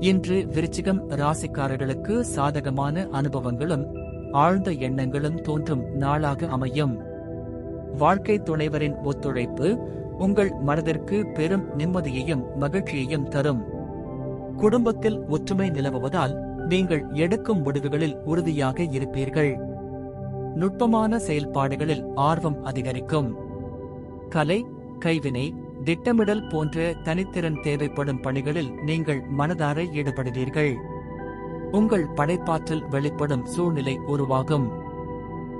இன்று விருச்சிகம் ராசிக்காரர்களுக்கு சாதகமான அனுபவங்களும் ஆழ்ந்த எண்ணங்களும் தோன்றும் நாளாக அமையும். வாழ்க்கை துணைவரின் ஒத்துழைப்பு உங்கள் மனதிற்கு பெரும் நிம்மதியையும் மகிழ்ச்சியையும் தரும். குடும்பத்தில் ஒற்றுமை நிலவுவதால் நீங்கள் எடுக்கும் முடிவுகளில் உறுதியாக இருப்பீர்கள். நுட்பமான செயல்பாடுகளில் ஆர்வம் அதிகரிக்கும். கலை கைவினை திட்டமிடல் போன்ற தனித்திறன் தேவைப்படும் பணிகளில் நீங்கள் மனதார ஈடுபடுவீர்கள். உங்கள் படைப்பாற்றல் வெளிப்படும் சூழ்நிலை உருவாகும்.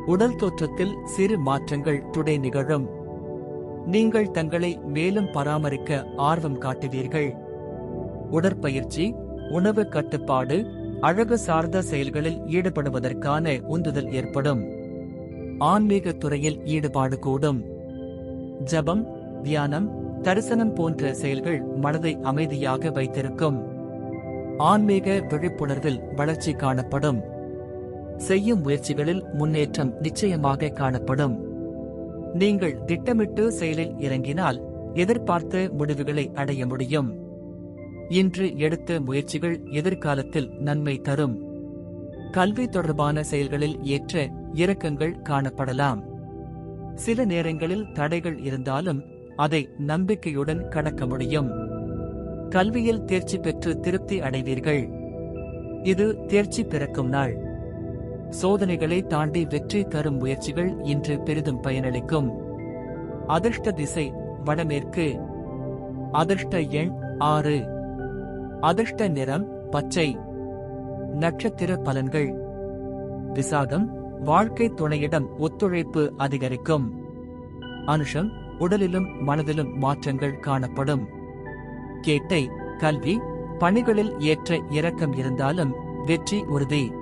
உடல் தோற்றத்தில் சிறு மாற்றங்கள் துடை நிகழும். நீங்கள் தங்களை மேலும் பராமரிக்க ஆர்வம் காட்டுவீர்கள். உடற்பயிற்சி உணவு கட்டுப்பாடு அழகு சார்ந்த செயல்களில் ஈடுபடுவதற்கான உந்துதல் ஏற்படும். ஆன்மீக துறையில் ஈடுபாடு கூடும். ஜபம் தியானம் தரிசனம் போன்ற செயல்கள் மனதை அமைதியாக வைத்திருக்கும். ஆன்மீக விழிப்புணர்வில் வளர்ச்சி காணப்படும். செய்யும் முயற்சிகளில் முன்னேற்றம் நிச்சயமாக காணப்படும். நீங்கள் திட்டமிட்டு செயலில் இறங்கினால் எதிர்பார்த்த முடிவுகளை அடைய முடியும். இன்று எடுத்த முயற்சிகள் எதிர்காலத்தில் நன்மை தரும். கல்வி தொடர்பான செயல்களில் ஏற்ற இறக்கங்கள் காணப்படலாம். சில நேரங்களில் தடைகள் இருந்தாலும் அதை நம்பிக்கையுடன் கடக்க முடியும். கல்வியில் தேர்ச்சி பெற்று திருப்தி அடைவீர்கள். இது தேர்ச்சி பிறக்கும் நாள். சோதனைகளை தாண்டி வெற்றி தரும் முயற்சிகள் இன்று பெரிதும் பயனளிக்கும். அதிர்ஷ்ட திசை வடமேற்கு. அதிர்ஷ்ட எண் ஆறு. அதிர்ஷ்ட நிறம் பச்சை. நட்சத்திர பலன்கள். விசாகம் வாழ்க்கை துணையிடம் ஒத்துழைப்பு அதிகரிக்கும். அனுஷம் உடலிலும் மனதிலும் மாற்றங்கள் காணப்படும். கேட்டை கல்வி பணிகளில் ஏற்ற இறக்கம் இருந்தாலும் வெற்றி உறுதி.